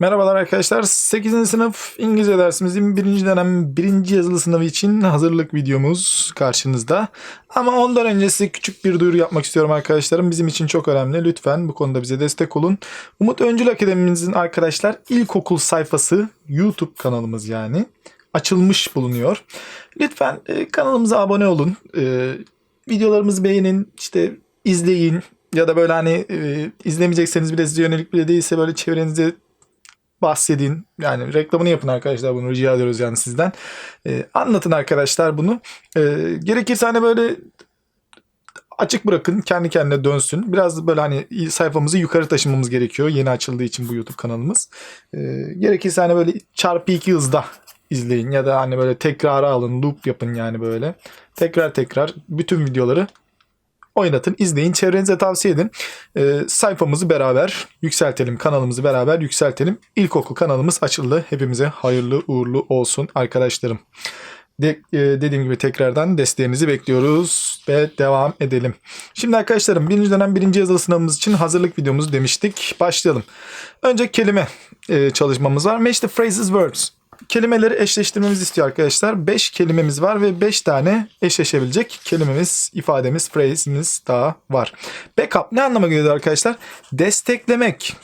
Merhabalar arkadaşlar. 8. sınıf İngilizce dersimizin 1. dönem 1. yazılı sınavı için hazırlık videomuz karşınızda. Ama ondan öncesi küçük bir duyuru yapmak istiyorum arkadaşlarım. Bizim için çok önemli. Lütfen bu konuda bize destek olun. Umut Öncül Akademimizin arkadaşlar ilkokul sayfası YouTube kanalımız yani açılmış bulunuyor. Lütfen e, kanalımıza abone olun. E, videolarımızı beğenin. işte izleyin. Ya da böyle hani e, izlemeyecekseniz bile size yönelik bile değilse böyle çevrenize bahsedin. Yani reklamını yapın arkadaşlar bunu rica ediyoruz yani sizden. Ee, anlatın arkadaşlar bunu. Ee, gerekirse hani böyle açık bırakın kendi kendine dönsün. Biraz böyle hani sayfamızı yukarı taşımamız gerekiyor. Yeni açıldığı için bu YouTube kanalımız. Ee, gerekirse hani böyle çarpı iki hızda izleyin ya da hani böyle tekrara alın loop yapın yani böyle. Tekrar tekrar bütün videoları oynatın, izleyin, çevrenize tavsiye edin. Ee, sayfamızı beraber yükseltelim, kanalımızı beraber yükseltelim. İlkokul kanalımız açıldı. Hepimize hayırlı uğurlu olsun arkadaşlarım. De, e, dediğim gibi tekrardan desteğinizi bekliyoruz ve devam edelim. Şimdi arkadaşlarım birinci dönem birinci yazılı sınavımız için hazırlık videomuzu demiştik. Başlayalım. Önce kelime e, çalışmamız var. Match the phrases words kelimeleri eşleştirmemizi istiyor arkadaşlar. 5 kelimemiz var ve 5 tane eşleşebilecek kelimemiz, ifademiz, phrase'imiz daha var. Backup ne anlama geliyor arkadaşlar? Desteklemek.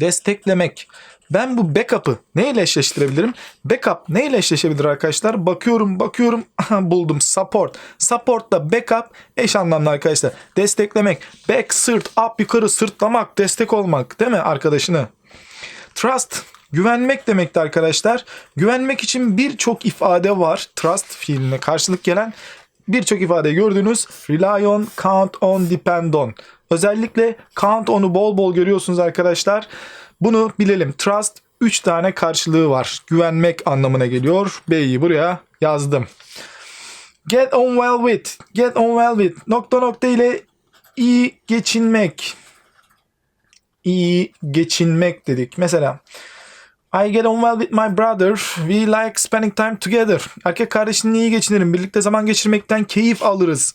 Desteklemek. Ben bu backup'ı neyle eşleştirebilirim? Backup neyle eşleşebilir arkadaşlar? Bakıyorum bakıyorum buldum. Support. Support da backup eş anlamlı arkadaşlar. Desteklemek. Back sırt up yukarı sırtlamak destek olmak değil mi arkadaşını? Trust Güvenmek demekti arkadaşlar. Güvenmek için birçok ifade var. Trust fiiline karşılık gelen birçok ifade gördünüz. Rely on, count on, depend on. Özellikle count on'u bol bol görüyorsunuz arkadaşlar. Bunu bilelim. Trust 3 tane karşılığı var. Güvenmek anlamına geliyor. B'yi buraya yazdım. Get on well with. Get on well with. Nokta nokta ile iyi geçinmek. İyi geçinmek dedik. Mesela I get on well with my brother. We like spending time together. Erkek kardeşimle iyi geçinirim. Birlikte zaman geçirmekten keyif alırız.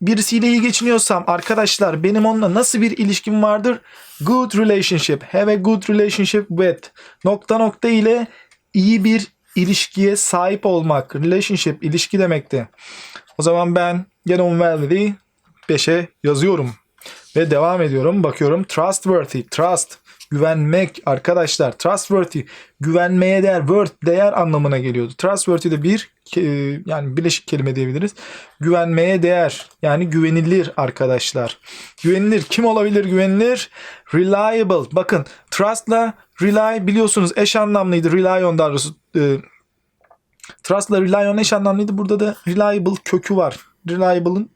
Birisiyle iyi geçiniyorsam arkadaşlar benim onunla nasıl bir ilişkim vardır? Good relationship. Have a good relationship with. Nokta nokta ile iyi bir ilişkiye sahip olmak. Relationship ilişki demekti. O zaman ben get on well with'i 5'e yazıyorum. Ve devam ediyorum. Bakıyorum. Trustworthy. Trust güvenmek arkadaşlar. Trustworthy güvenmeye değer, worth değer anlamına geliyordu. Trustworthy de bir yani birleşik kelime diyebiliriz. Güvenmeye değer yani güvenilir arkadaşlar. Güvenilir kim olabilir güvenilir? Reliable. Bakın trust'la rely biliyorsunuz eş anlamlıydı. Rely on daha e, trust'la rely on eş anlamlıydı. Burada da reliable kökü var. Reliable'ın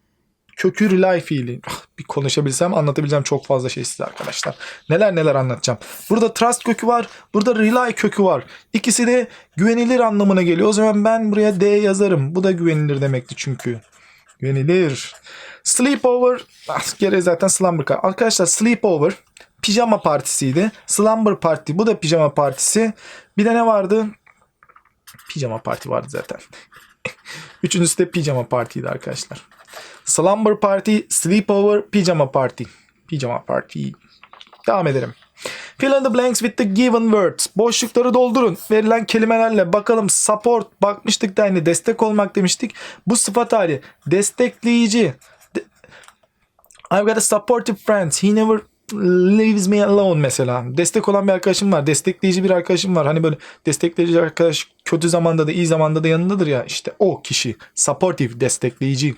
kökü rely fiili. Ah, bir konuşabilsem anlatabileceğim çok fazla şey size arkadaşlar. Neler neler anlatacağım. Burada trust kökü var. Burada rely kökü var. İkisi de güvenilir anlamına geliyor. O zaman ben buraya D yazarım. Bu da güvenilir demekti çünkü. Güvenilir. Sleepover. Ah, geri zaten slumber. Arkadaşlar sleepover pijama partisiydi. Slumber party. Bu da pijama partisi. Bir de ne vardı? Pijama parti vardı zaten. Üçüncüsü de pijama partiydi arkadaşlar. Slumber Party, Sleepover, Pijama Party. Pijama Party. Devam edelim. Fill in the blanks with the given words. Boşlukları doldurun. Verilen kelimelerle bakalım support bakmıştık da aynı destek olmak demiştik. Bu sıfat hali destekleyici. I've got a supportive friend. He never leaves me alone mesela. Destek olan bir arkadaşım var. Destekleyici bir arkadaşım var. Hani böyle destekleyici arkadaş kötü zamanda da iyi zamanda da yanındadır ya. İşte o kişi. Supportive, destekleyici.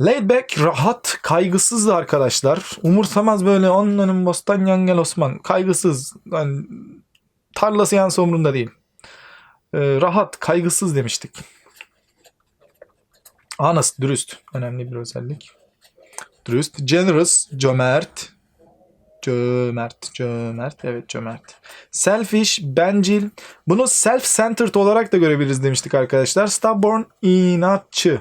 Laid back, rahat, kaygısız arkadaşlar. Umursamaz böyle onların bostan yangel Osman. Kaygısız. Yani tarlası yansı umurunda değil. Ee, rahat, kaygısız demiştik. Honest, dürüst. Önemli bir özellik. Dürüst. Generous, cömert. Cömert, cömert. Evet cömert. Selfish, bencil. Bunu self-centered olarak da görebiliriz demiştik arkadaşlar. Stubborn, inatçı.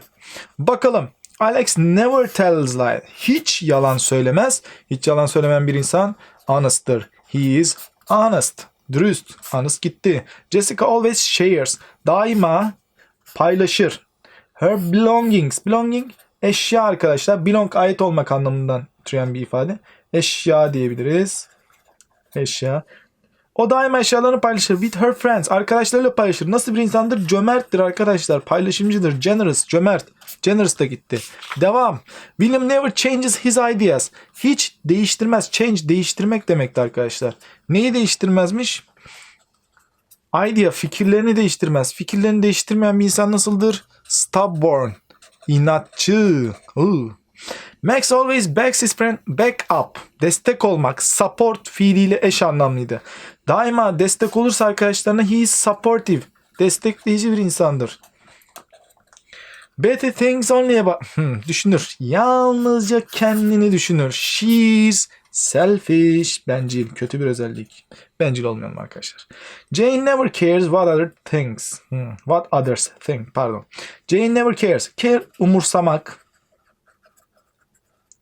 Bakalım. Alex never tells lie. Hiç yalan söylemez. Hiç yalan söylemeyen bir insan honest'tır. He is honest. Dürüst. Honest gitti. Jessica always shares. Daima paylaşır. Her belongings. Belonging eşya arkadaşlar. Belong ait olmak anlamından türeyen bir ifade. Eşya diyebiliriz. eşya. O daima eşyalarını paylaşır. With her friends. Arkadaşlarıyla paylaşır. Nasıl bir insandır? Cömerttir arkadaşlar. Paylaşımcıdır. Generous. Cömert. Generous da gitti. Devam. William never changes his ideas. Hiç değiştirmez. Change değiştirmek demekti arkadaşlar. Neyi değiştirmezmiş? Idea fikirlerini değiştirmez. Fikirlerini değiştirmeyen bir insan nasıldır? Stubborn. İnatçı. Iı. Max always backs his friend back up. Destek olmak, support fiiliyle eş anlamlıydı. Daima destek olursa arkadaşlarına he is supportive. Destekleyici bir insandır. Betty thinks only about... Hmm, düşünür. Yalnızca kendini düşünür. She's selfish. Bencil. Kötü bir özellik. Bencil olmayalım arkadaşlar. Jane never cares what other things. Hmm, what others think. Pardon. Jane never cares. Care umursamak.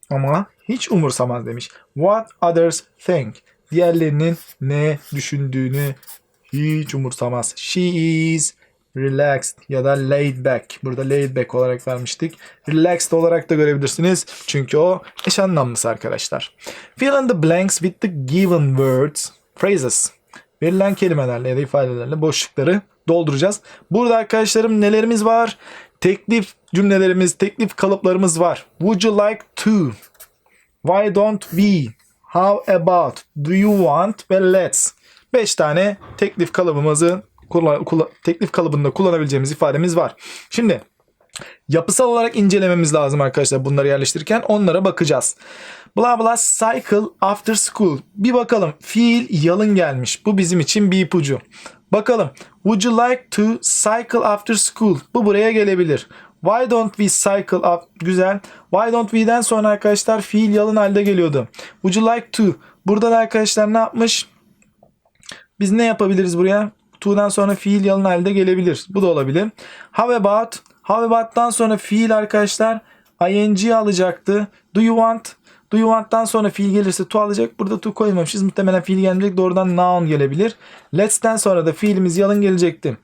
Ama hiç umursamaz demiş. What others think. Diğerlerinin ne düşündüğünü hiç umursamaz. She is relaxed ya da laid back. Burada laid back olarak vermiştik. Relaxed olarak da görebilirsiniz. Çünkü o eş anlamlısı arkadaşlar. Fill in the blanks with the given words, phrases. Verilen kelimelerle ya da ifadelerle boşlukları dolduracağız. Burada arkadaşlarım nelerimiz var? Teklif cümlelerimiz, teklif kalıplarımız var. Would you like to? Why don't we? How about? Do you want? Ve let's. 5 tane teklif kalıbımızı teklif kalıbında kullanabileceğimiz ifademiz var. Şimdi yapısal olarak incelememiz lazım arkadaşlar bunları yerleştirirken onlara bakacağız. Bla bla cycle after school. Bir bakalım fiil yalın gelmiş. Bu bizim için bir ipucu. Bakalım. Would you like to cycle after school? Bu buraya gelebilir. Why don't we cycle up? Güzel. Why don't we'den sonra arkadaşlar fiil yalın halde geliyordu. Would you like to? Burada da arkadaşlar ne yapmış? Biz ne yapabiliriz buraya? To'dan sonra fiil yalın halde gelebilir. Bu da olabilir. How about? How about'tan sonra fiil arkadaşlar ing alacaktı. Do you want? Do you want'tan sonra fiil gelirse to alacak. Burada to koymamışız. Muhtemelen fiil gelmeyecek. Doğrudan noun gelebilir. Let's'ten sonra da fiilimiz yalın gelecekti.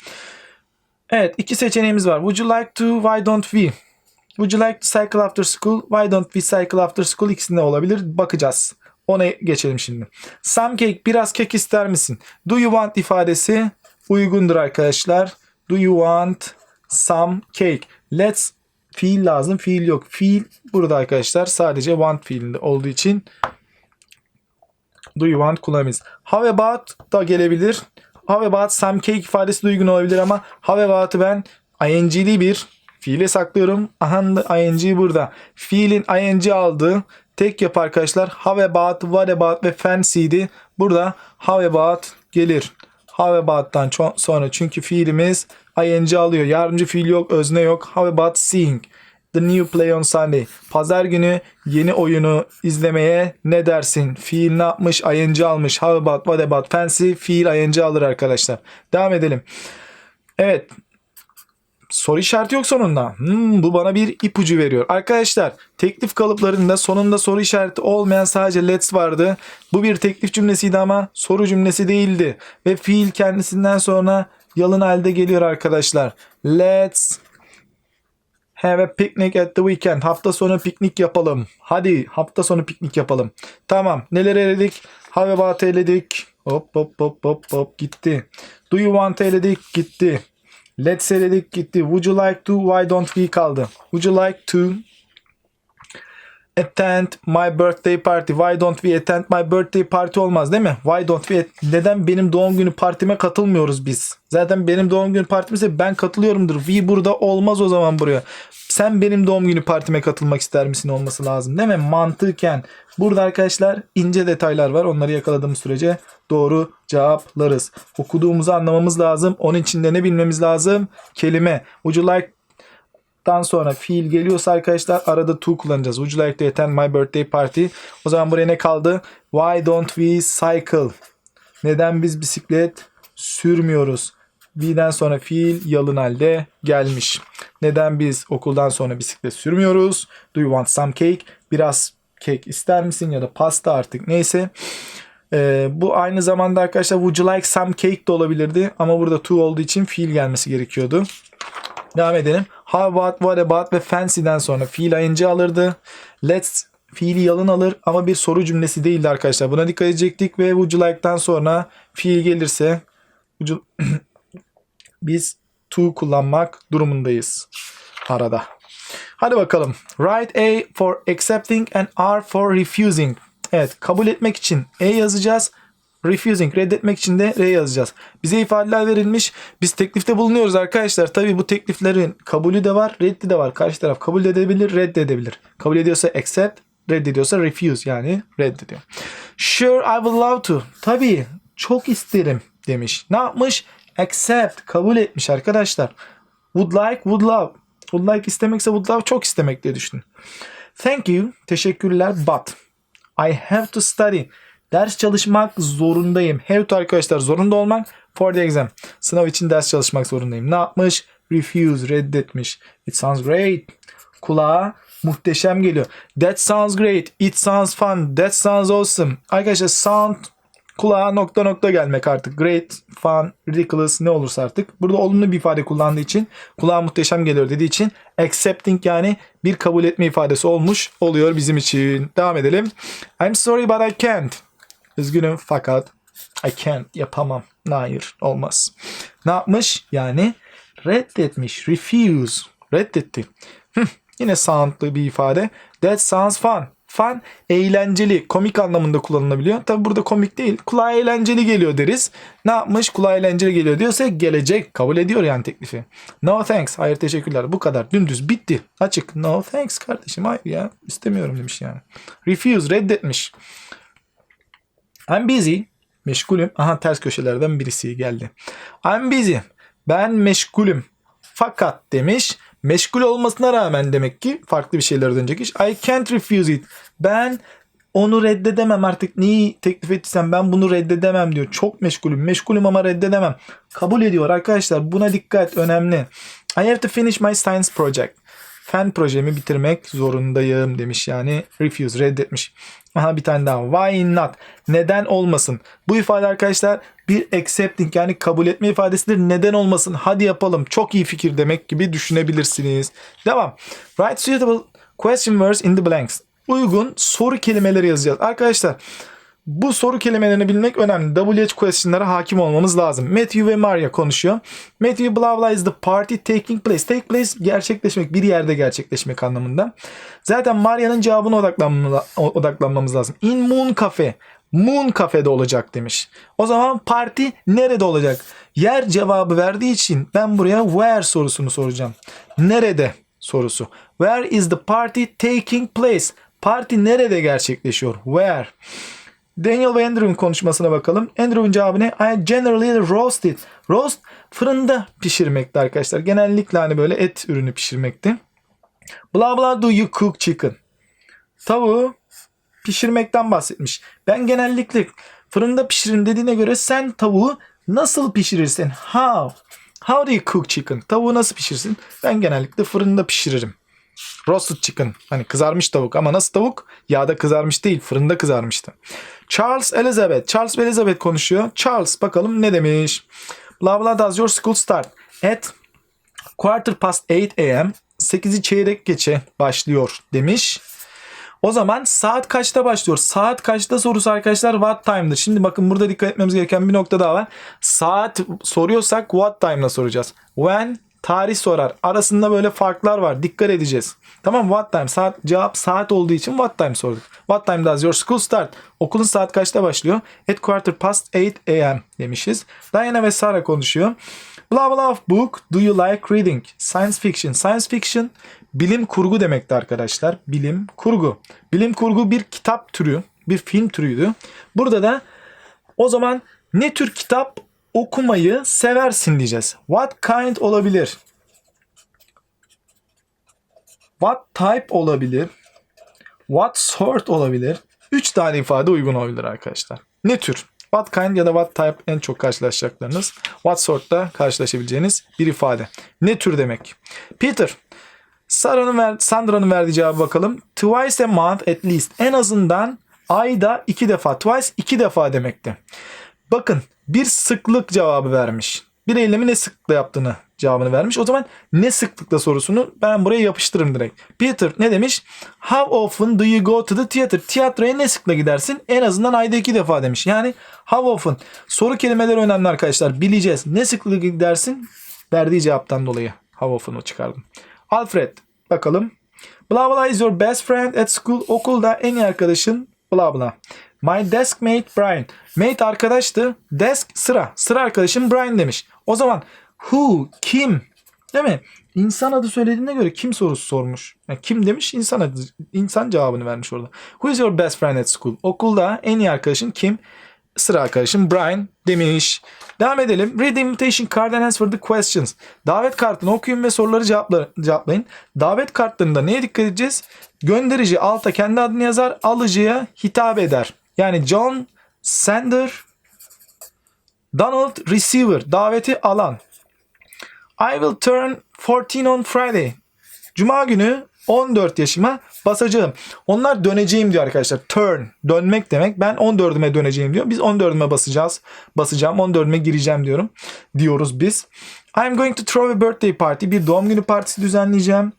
Evet iki seçeneğimiz var. Would you like to? Why don't we? Would you like to cycle after school? Why don't we cycle after school? İkisinde olabilir. Bakacağız. Ona geçelim şimdi. Some cake. Biraz kek ister misin? Do you want ifadesi uygundur arkadaşlar. Do you want some cake? Let's fiil lazım. Fiil yok. Fiil burada arkadaşlar sadece want fiilinde olduğu için do you want kullanabiliriz. How about da gelebilir. How about some cake ifadesi de uygun olabilir ama how about'ı ben ing'li bir fiile saklıyorum. Aha ing burada. Fiilin ing aldığı tek yapı arkadaşlar how about, what about ve fancy'di. Burada how about gelir. How about'tan sonra çünkü fiilimiz ing alıyor. Yardımcı fiil yok, özne yok. How about seeing? The new play on Sunday. Pazar günü yeni oyunu izlemeye ne dersin? Fiil ne yapmış? ing almış. How about, what about? Fancy fiil ing alır arkadaşlar. Devam edelim. Evet. Soru işareti yok sonunda. Hmm, bu bana bir ipucu veriyor. Arkadaşlar teklif kalıplarında sonunda soru işareti olmayan sadece let's vardı. Bu bir teklif cümlesiydi ama soru cümlesi değildi. Ve fiil kendisinden sonra yalın halde geliyor arkadaşlar. Let's have a picnic at the weekend. Hafta sonu piknik yapalım. Hadi hafta sonu piknik yapalım. Tamam. Neler eledik? Have about eledik. Hop hop hop hop hop gitti. Do you want eledik gitti. Let's eledik gitti. Would you like to? Why don't we kaldı. Would you like to attend my birthday party? Why don't we attend my birthday party olmaz değil mi? Why don't we? Neden benim doğum günü partime katılmıyoruz biz? Zaten benim doğum günü partimse ben katılıyorumdur. We burada olmaz o zaman buraya. Sen benim doğum günü partime katılmak ister misin olması lazım değil mi? Mantıken. Burada arkadaşlar ince detaylar var. Onları yakaladığımız sürece doğru cevaplarız. Okuduğumuzu anlamamız lazım. Onun için de ne bilmemiz lazım? Kelime. Would you like dan sonra fiil geliyorsa arkadaşlar arada to kullanacağız. Would you like to attend my birthday party? O zaman buraya ne kaldı? Why don't we cycle? Neden biz bisiklet sürmüyoruz? We'den sonra fiil yalın halde gelmiş. Neden biz okuldan sonra bisiklet sürmüyoruz? Do you want some cake? Biraz kek ister misin ya da pasta artık neyse. Ee, bu aynı zamanda arkadaşlar would you like some cake de olabilirdi ama burada to olduğu için fiil gelmesi gerekiyordu. Devam edelim. How about, what about ve fancy'den sonra fiil ing alırdı. Let's fiili yalın alır ama bir soru cümlesi değildi arkadaşlar. Buna dikkat edecektik ve would you like'tan sonra fiil gelirse you- biz to kullanmak durumundayız arada. Hadi bakalım. Write A for accepting and R for refusing. Evet kabul etmek için E yazacağız. Refusing reddetmek için de R yazacağız. Bize ifadeler verilmiş. Biz teklifte bulunuyoruz arkadaşlar. Tabii bu tekliflerin kabulü de var, reddi de var. Karşı taraf kabul edebilir, reddedebilir. Kabul ediyorsa accept, reddediyorsa refuse yani reddediyor. Sure I would love to. Tabii çok isterim demiş. Ne yapmış? Accept kabul etmiş arkadaşlar. Would like, would love. Would like istemekse would love çok istemek diye düşünün. Thank you. Teşekkürler but I have to study. Ders çalışmak zorundayım. Have to arkadaşlar zorunda olmak for the exam. Sınav için ders çalışmak zorundayım. Ne yapmış? Refuse, reddetmiş. It sounds great. Kulağa muhteşem geliyor. That sounds great. It sounds fun. That sounds awesome. Arkadaşlar sound kulağa nokta nokta gelmek artık. Great, fun, ridiculous ne olursa artık. Burada olumlu bir ifade kullandığı için kulağa muhteşem geliyor dediği için accepting yani bir kabul etme ifadesi olmuş oluyor bizim için. Devam edelim. I'm sorry but I can't. Üzgünüm fakat I can't yapamam. Hayır olmaz. Ne yapmış? Yani reddetmiş. Refuse. Reddetti. Yine soundlı bir ifade. That sounds fun. Fun eğlenceli, komik anlamında kullanılabiliyor. Tabi burada komik değil. Kulağa eğlenceli geliyor deriz. Ne yapmış? Kulağa eğlenceli geliyor diyorsa gelecek. Kabul ediyor yani teklifi. No thanks. Hayır teşekkürler. Bu kadar. Dümdüz bitti. Açık. No thanks kardeşim. Hayır ya. istemiyorum demiş yani. Refuse. Reddetmiş. I'm busy. Meşgulüm. Aha ters köşelerden birisi geldi. I'm busy. Ben meşgulüm. Fakat demiş. Meşgul olmasına rağmen demek ki farklı bir şeyler dönecek iş. I can't refuse it. Ben onu reddedemem artık. Neyi teklif ettiysem ben bunu reddedemem diyor. Çok meşgulüm. Meşgulüm ama reddedemem. Kabul ediyor arkadaşlar. Buna dikkat. Önemli. I have to finish my science project. Fen projemi bitirmek zorundayım demiş yani refuse reddetmiş. Aha bir tane daha. Why not? Neden olmasın? Bu ifade arkadaşlar bir accepting yani kabul etme ifadesidir. Neden olmasın? Hadi yapalım. Çok iyi fikir demek gibi düşünebilirsiniz. Devam. Write suitable question words in the blanks. Uygun soru kelimeleri yazacağız. Arkadaşlar bu soru kelimelerini bilmek önemli. WH question'lara hakim olmamız lazım. Matthew ve Maria konuşuyor. Matthew blah blah is the party taking place. Take place gerçekleşmek, bir yerde gerçekleşmek anlamında. Zaten Maria'nın cevabına odaklanma- odaklanmamız lazım. In Moon Cafe. Moon Cafe'de olacak demiş. O zaman parti nerede olacak? Yer cevabı verdiği için ben buraya where sorusunu soracağım. Nerede sorusu. Where is the party taking place? Parti nerede gerçekleşiyor? Where? Daniel ve Andrew'un konuşmasına bakalım. Andrew'un cevabı? I generally roast it. Roast fırında pişirmekti arkadaşlar. Genellikle hani böyle et ürünü pişirmekti. Blah blah do you cook chicken. Tavuğu pişirmekten bahsetmiş. Ben genellikle fırında pişirin dediğine göre sen tavuğu nasıl pişirirsin? How? How do you cook chicken? Tavuğu nasıl pişirsin? Ben genellikle fırında pişiririm. Roasted chicken. Hani kızarmış tavuk ama nasıl tavuk? Yağda kızarmış değil fırında kızarmıştı. Charles Elizabeth. Charles Elizabeth konuşuyor. Charles bakalım ne demiş? Blah blah does your school start at quarter past 8 a.m. 8'i çeyrek geçe başlıyor demiş. O zaman saat kaçta başlıyor? Saat kaçta sorusu arkadaşlar what time'dır. Şimdi bakın burada dikkat etmemiz gereken bir nokta daha var. Saat soruyorsak what time'la soracağız. When tarih sorar. Arasında böyle farklar var. Dikkat edeceğiz. Tamam what time? Saat cevap saat olduğu için what time sorduk. What time does your school start? Okulun saat kaçta başlıyor? At quarter past 8 a.m. demişiz. Diana ve Sarah konuşuyor. Blah blah book. Do you like reading? Science fiction. Science fiction bilim kurgu demekti arkadaşlar. Bilim kurgu. Bilim kurgu bir kitap türü, bir film türüydü. Burada da o zaman ne tür kitap okumayı seversin diyeceğiz. What kind olabilir? What type olabilir? What sort olabilir? 3 tane ifade uygun olabilir arkadaşlar. Ne tür? What kind ya da what type en çok karşılaşacaklarınız. What sort da karşılaşabileceğiniz bir ifade. Ne tür demek? Peter. Sarah'ın ver, Sandra'nın verdiği cevabı bakalım. Twice a month at least. En azından ayda iki defa. Twice iki defa demekti. Bakın bir sıklık cevabı vermiş. Bir eylemi ne sıklıkla yaptığını cevabını vermiş. O zaman ne sıklıkla sorusunu ben buraya yapıştırırım direkt. Peter ne demiş? How often do you go to the theater? Tiyatroya ne sıkla gidersin? En azından ayda iki defa demiş. Yani how often. Soru kelimeleri önemli arkadaşlar. Bileceğiz. Ne sıklıkla gidersin? Verdiği cevaptan dolayı how often'ı çıkardım. Alfred bakalım. Blah blah is your best friend at school. Okulda en iyi arkadaşın blah blah. My desk mate Brian. Mate arkadaştı. Desk sıra. Sıra arkadaşım Brian demiş. O zaman who, kim değil mi? İnsan adı söylediğine göre kim sorusu sormuş. Yani kim demiş? İnsan adı. insan cevabını vermiş orada. Who is your best friend at school? Okulda en iyi arkadaşın kim? Sıra arkadaşım Brian demiş. Devam edelim. Read the invitation card and answer the questions. Davet kartını okuyun ve soruları cevapla, cevaplayın. Davet kartlarında neye dikkat edeceğiz? Gönderici alta kendi adını yazar, alıcıya hitap eder. Yani John Sender, Donald Receiver, daveti alan. I will turn 14 on Friday. Cuma günü 14 yaşıma basacağım. Onlar döneceğim diyor arkadaşlar. Turn, dönmek demek. Ben 14'üme döneceğim diyor. Biz 14'üme basacağız. Basacağım. 14'üme gireceğim diyorum. Diyoruz biz. I'm going to throw a birthday party. Bir doğum günü partisi düzenleyeceğim.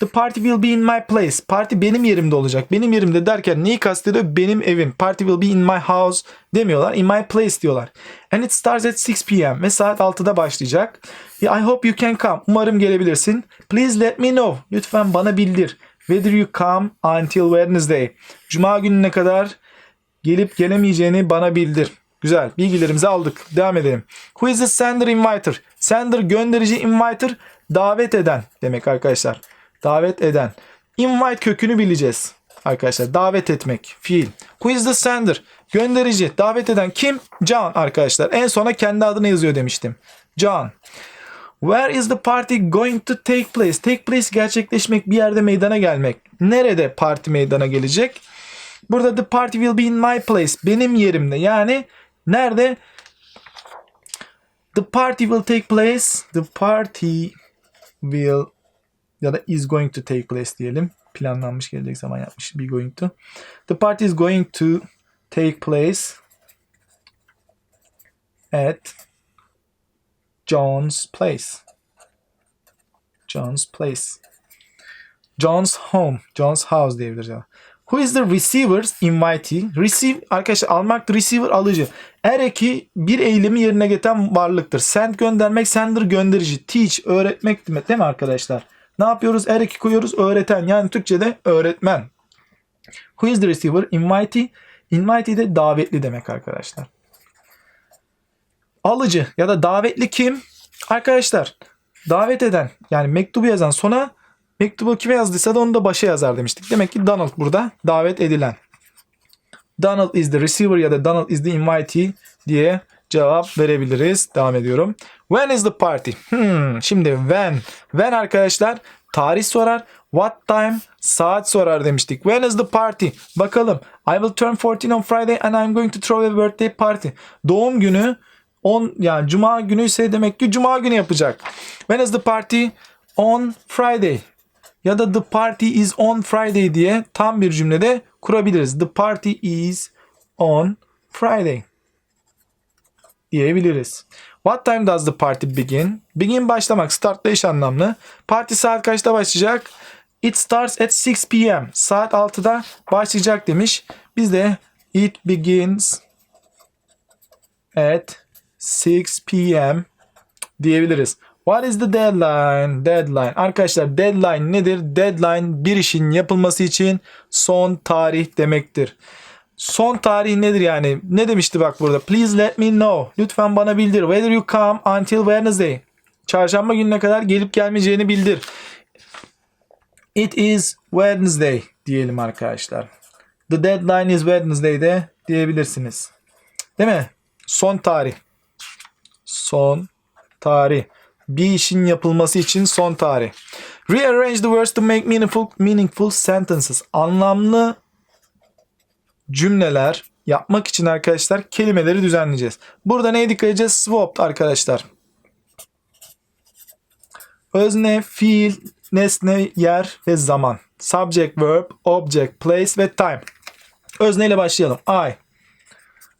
The party will be in my place. Parti benim yerimde olacak. Benim yerimde derken neyi kastediyor? Benim evim. Party will be in my house demiyorlar. In my place diyorlar. And it starts at 6 p.m. Ve saat 6'da başlayacak. I hope you can come. Umarım gelebilirsin. Please let me know. Lütfen bana bildir. Whether you come until Wednesday. Cuma gününe kadar gelip gelemeyeceğini bana bildir. Güzel. Bilgilerimizi aldık. Devam edelim. Who is the sender inviter? Sender gönderici inviter davet eden demek arkadaşlar. Davet eden. Invite kökünü bileceğiz. Arkadaşlar davet etmek. Fiil. Who is the sender? Gönderici. Davet eden kim? John arkadaşlar. En sona kendi adını yazıyor demiştim. John. Where is the party going to take place? Take place gerçekleşmek, bir yerde meydana gelmek. Nerede parti meydana gelecek? Burada the party will be in my place. Benim yerimde. Yani nerede? The party will take place. The party will ya da is going to take place diyelim. Planlanmış gelecek zaman yapmış. Be going to. The party is going to take place at John's place. John's place. John's home. John's house diyebiliriz. ya. Who is the receiver's invitee? Receive arkadaşlar almak receiver alıcı. Her eki bir eylemi yerine getiren varlıktır. Send göndermek, sender gönderici. Teach öğretmek demek değil mi arkadaşlar? Ne yapıyoruz? Her eki koyuyoruz öğreten. Yani Türkçe'de öğretmen. Who is the receiver? Invitee. Invitee de davetli demek arkadaşlar. Alıcı ya da davetli kim? Arkadaşlar davet eden yani mektubu yazan sona mektubu kime yazdıysa da onu da başa yazar demiştik. Demek ki Donald burada davet edilen. Donald is the receiver ya da Donald is the invitee diye cevap verebiliriz. Devam ediyorum. When is the party? Hmm, şimdi when. When arkadaşlar tarih sorar. What time? Saat sorar demiştik. When is the party? Bakalım. I will turn 14 on Friday and I'm going to throw a birthday party. Doğum günü 10 yani cuma günü ise demek ki cuma günü yapacak. When is the party? On Friday. Ya da the party is on Friday diye tam bir cümlede kurabiliriz. The party is on Friday diyebiliriz. What time does the party begin? Begin başlamak, startla eş anlamlı. Parti saat kaçta başlayacak? It starts at 6 p.m. Saat 6'da başlayacak demiş. Biz de it begins at 6 p.m. diyebiliriz. What is the deadline? Deadline. Arkadaşlar deadline nedir? Deadline bir işin yapılması için son tarih demektir. Son tarih nedir yani? Ne demişti bak burada? Please let me know. Lütfen bana bildir. Whether you come until Wednesday. Çarşamba gününe kadar gelip gelmeyeceğini bildir. It is Wednesday diyelim arkadaşlar. The deadline is Wednesday de diyebilirsiniz. Değil mi? Son tarih. Son tarih. Bir işin yapılması için son tarih. Rearrange the words to make meaningful, meaningful sentences. Anlamlı cümleler yapmak için arkadaşlar kelimeleri düzenleyeceğiz. Burada neye dikkat edeceğiz? Swapped arkadaşlar. Özne, fiil, nesne, yer ve zaman. Subject, verb, object, place ve time. Özne ile başlayalım. I.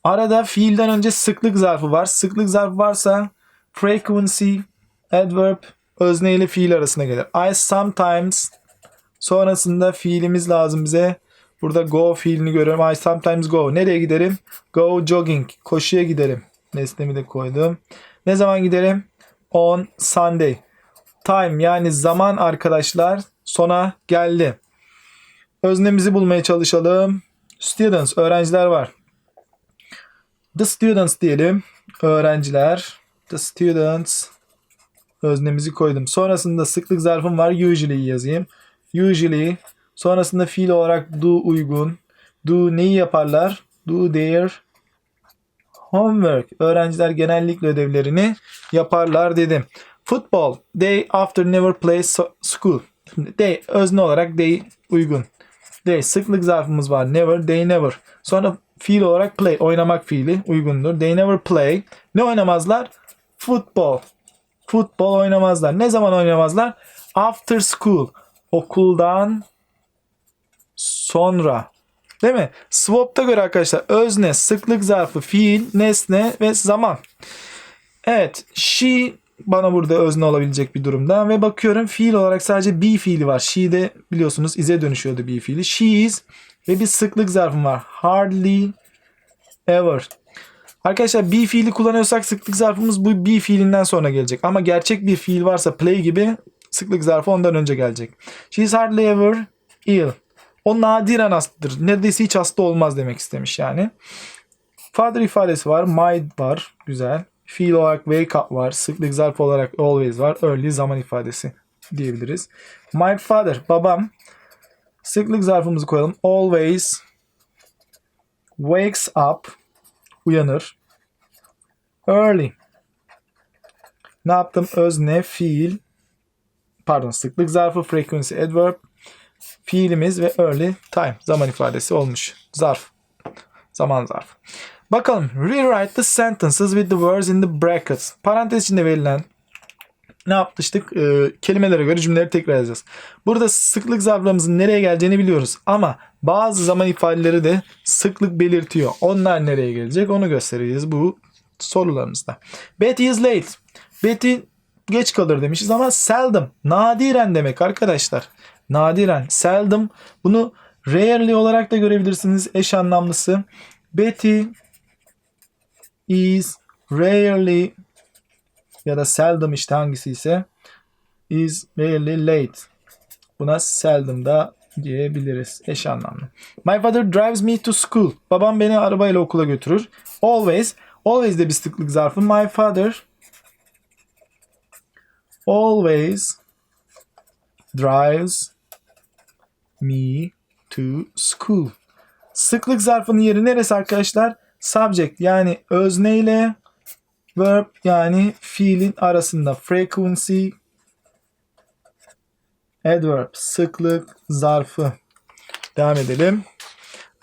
Arada fiilden önce sıklık zarfı var. Sıklık zarfı varsa frequency, adverb, özne ile fiil arasında gelir. I sometimes sonrasında fiilimiz lazım bize. Burada go fiilini görüyorum. I sometimes go. Nereye giderim? Go jogging. Koşuya giderim. Nesnemi de koydum. Ne zaman giderim? On Sunday. Time yani zaman arkadaşlar sona geldi. Öznemizi bulmaya çalışalım. Students, öğrenciler var. The students diyelim. Öğrenciler. The students. Öznemizi koydum. Sonrasında sıklık zarfım var. Usually yazayım. Usually. Sonrasında fiil olarak do uygun. Do neyi yaparlar? Do their homework. Öğrenciler genellikle ödevlerini yaparlar dedim. Football. They after never play school. They özne olarak they uygun. They sıklık zarfımız var. Never, they never. Sonra fiil olarak play, oynamak fiili uygundur. They never play. Ne oynamazlar? Football. Futbol oynamazlar. Ne zaman oynamazlar? After school. Okuldan sonra. Değil mi? Swap'ta göre arkadaşlar özne, sıklık zarfı, fiil, nesne ve zaman. Evet. She bana burada özne olabilecek bir durumda ve bakıyorum fiil olarak sadece be fiili var. She de biliyorsunuz ize dönüşüyordu be fiili. She is ve bir sıklık zarfım var. Hardly ever. Arkadaşlar be fiili kullanıyorsak sıklık zarfımız bu be fiilinden sonra gelecek. Ama gerçek bir fiil varsa play gibi sıklık zarfı ondan önce gelecek. She is hardly ever ill. O nadiren hastadır. Neredeyse hiç hasta olmaz demek istemiş yani. Father ifadesi var. Might var. Güzel. Fiil olarak wake up var. Sıklık zarf olarak always var. Early zaman ifadesi diyebiliriz. My father. Babam. Sıklık zarfımızı koyalım. Always wakes up. Uyanır. Early. Ne yaptım? Özne, fiil. Pardon sıklık zarfı frequency adverb. Fiilimiz ve early time zaman ifadesi olmuş. Zarf. Zaman zarfı. Bakalım. Rewrite the sentences with the words in the brackets. Parantez içinde verilen ne yapmıştık? Ee, kelimelere göre cümleleri tekrar yazacağız. Burada sıklık zarflarımızın nereye geleceğini biliyoruz. Ama bazı zaman ifadeleri de sıklık belirtiyor. Onlar nereye gelecek onu göstereceğiz bu sorularımızda. Betty is late. Betty geç kalır demişiz ama seldom. Nadiren demek arkadaşlar. Nadiren. Seldom. Bunu rarely olarak da görebilirsiniz. Eş anlamlısı. Betty is rarely ya da seldom işte hangisi ise is rarely late. Buna seldom da diyebiliriz. Eş anlamlı. My father drives me to school. Babam beni arabayla okula götürür. Always. Always de bir sıklık zarfı. My father always drives me to school. Sıklık zarfının yeri neresi arkadaşlar? Subject yani özne ile verb yani fiilin arasında. Frequency adverb sıklık zarfı. Devam edelim.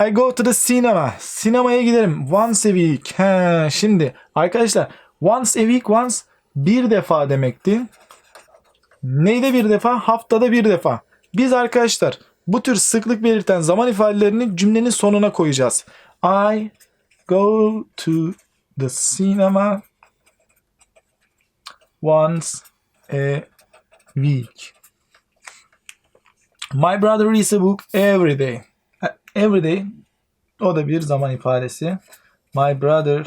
I go to the cinema. Sinemaya giderim. Once a week. He, şimdi arkadaşlar once a week once bir defa demekti. Neyde bir defa? Haftada bir defa. Biz arkadaşlar bu tür sıklık belirten zaman ifadelerini cümlenin sonuna koyacağız. I go to the cinema once a week. My brother reads a book every day. Every day o da bir zaman ifadesi. My brother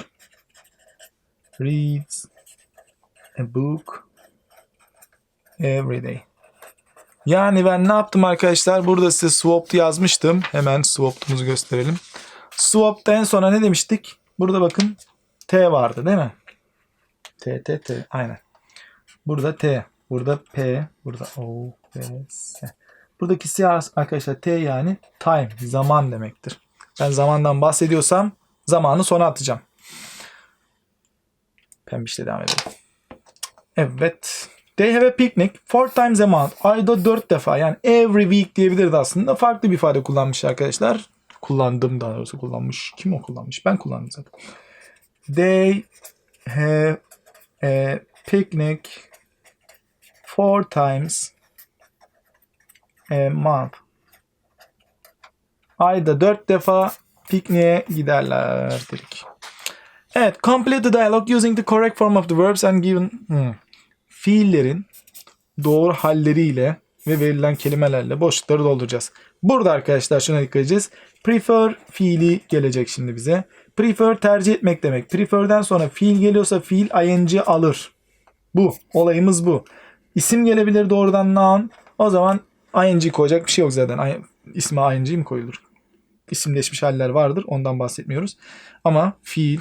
reads a book every day. Yani ben ne yaptım arkadaşlar? Burada size swapped yazmıştım. Hemen swapped'umuzu gösterelim. Swapped'da en sona ne demiştik? Burada bakın T vardı değil mi? T, T, T. Aynen. Burada T. Burada P. Burada O, P, S. Buradaki siyah arkadaşlar T yani time. Zaman demektir. Ben zamandan bahsediyorsam zamanı sona atacağım. Pembişle devam edelim. Evet. They have a picnic four times a month. Ayda dört defa yani every week diyebilirdi aslında. Farklı bir ifade kullanmış arkadaşlar. Kullandım daha doğrusu kullanmış. Kim o kullanmış? Ben kullandım zaten. They have a picnic four times a month. Ayda dört defa pikniğe giderler dedik. Evet. Complete the dialogue using the correct form of the verbs and given hmm. Fiillerin doğru halleriyle ve verilen kelimelerle boşlukları dolduracağız. Burada arkadaşlar şuna dikkat edeceğiz. Prefer fiili gelecek şimdi bize. Prefer tercih etmek demek. Prefer'den sonra fiil geliyorsa fiil ing alır. Bu. Olayımız bu. İsim gelebilir doğrudan noun. O zaman ing koyacak bir şey yok zaten. İsme ing mi koyulur? İsimleşmiş haller vardır. Ondan bahsetmiyoruz. Ama fiil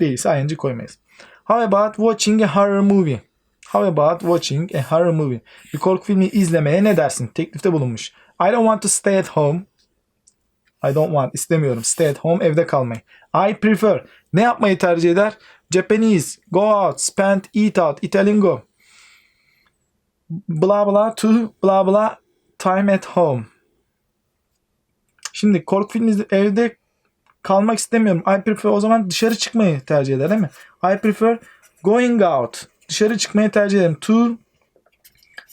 değilse ing koymayız. How about watching a horror movie? How about watching a horror movie? Bir korku filmi izlemeye ne dersin? Teklifte bulunmuş. I don't want to stay at home. I don't want. istemiyorum. Stay at home. Evde kalmayı. I prefer. Ne yapmayı tercih eder? Japanese. Go out. Spend. Eat out. Italian go. Blah blah to blah blah time at home. Şimdi korku filmi evde kalmak istemiyorum. I prefer o zaman dışarı çıkmayı tercih eder değil mi? I prefer going out. Dışarı çıkmayı tercih ederim. To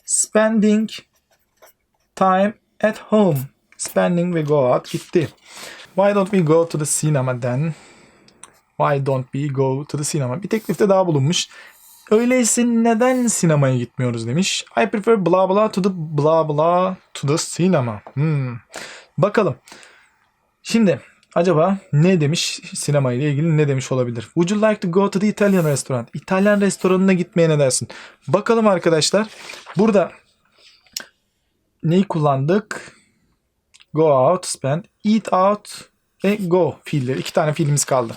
spending time at home. Spending ve go out gitti. Why don't we go to the cinema then? Why don't we go to the cinema? Bir teklifte daha bulunmuş. Öyleyse neden sinemaya gitmiyoruz demiş. I prefer blah blah to the blah blah to the cinema. Hmm. Bakalım. Şimdi acaba ne demiş sinema ile ilgili ne demiş olabilir? Would you like to go to the Italian restaurant? İtalyan restoranına gitmeye ne dersin? Bakalım arkadaşlar. Burada neyi kullandık? Go out, spend, eat out ve go fiilleri. İki tane fiilimiz kaldı.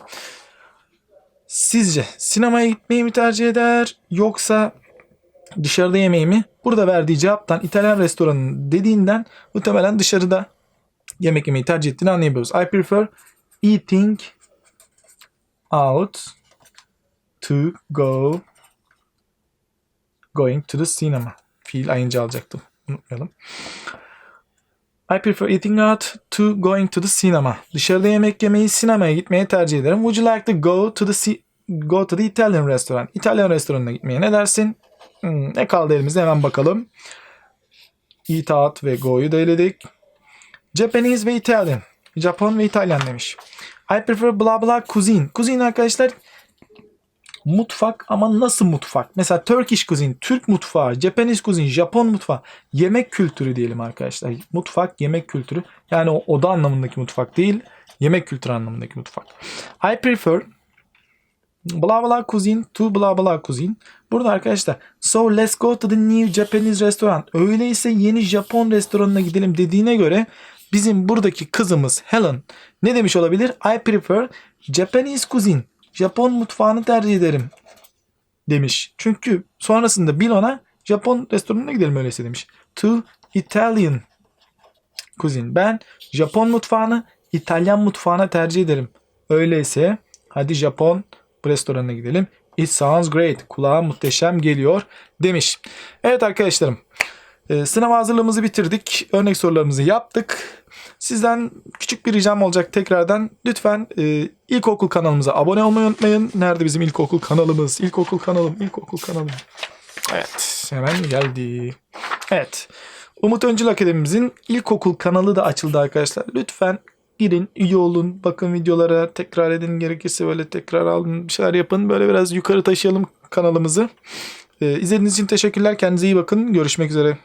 Sizce sinemaya gitmeyi mi tercih eder yoksa dışarıda yemeği mi? Burada verdiği cevaptan İtalyan restoranının dediğinden muhtemelen dışarıda yemek yemeyi tercih ettiğini anlayabiliyoruz. I prefer eating out to go going to the cinema. Fiil ing alacaktım. Unutmayalım. I prefer eating out to going to the cinema. Dışarıda yemek yemeyi sinemaya gitmeye tercih ederim. Would you like to go to the go to the Italian restaurant? İtalyan restoranına gitmeye ne dersin? Hmm, ne kaldı elimizde hemen bakalım. Eat out ve go'yu da eledik. Japanese ve Italian. Japon ve İtalyan demiş. I prefer blah blah cuisine. Cuisine arkadaşlar mutfak ama nasıl mutfak? Mesela Turkish cuisine, Türk mutfağı, Japanese cuisine, Japon mutfağı. Yemek kültürü diyelim arkadaşlar. Mutfak, yemek kültürü. Yani o oda anlamındaki mutfak değil, yemek kültürü anlamındaki mutfak. I prefer blah blah cuisine to blah blah cuisine. Burada arkadaşlar so let's go to the new Japanese restaurant. Öyleyse yeni Japon restoranına gidelim dediğine göre bizim buradaki kızımız Helen ne demiş olabilir? I prefer Japanese cuisine. Japon mutfağını tercih ederim demiş. Çünkü sonrasında Bill ona Japon restoranına gidelim öyleyse demiş. To Italian cuisine. Ben Japon mutfağını İtalyan mutfağına tercih ederim. Öyleyse hadi Japon restoranına gidelim. It sounds great. Kulağa muhteşem geliyor demiş. Evet arkadaşlarım. E, Sınav hazırlığımızı bitirdik. Örnek sorularımızı yaptık. Sizden küçük bir ricam olacak tekrardan. Lütfen e, ilkokul kanalımıza abone olmayı unutmayın. Nerede bizim ilkokul kanalımız? İlkokul kanalım, ilkokul kanalım. Evet, hemen geldi. Evet. Umut Öncül Akademimizin ilkokul kanalı da açıldı arkadaşlar. Lütfen girin, üye olun, bakın videolara, tekrar edin gerekirse böyle tekrar alın, bir şeyler yapın. Böyle biraz yukarı taşıyalım kanalımızı. Ee, izlediğiniz için teşekkürler. Kendinize iyi bakın. Görüşmek üzere.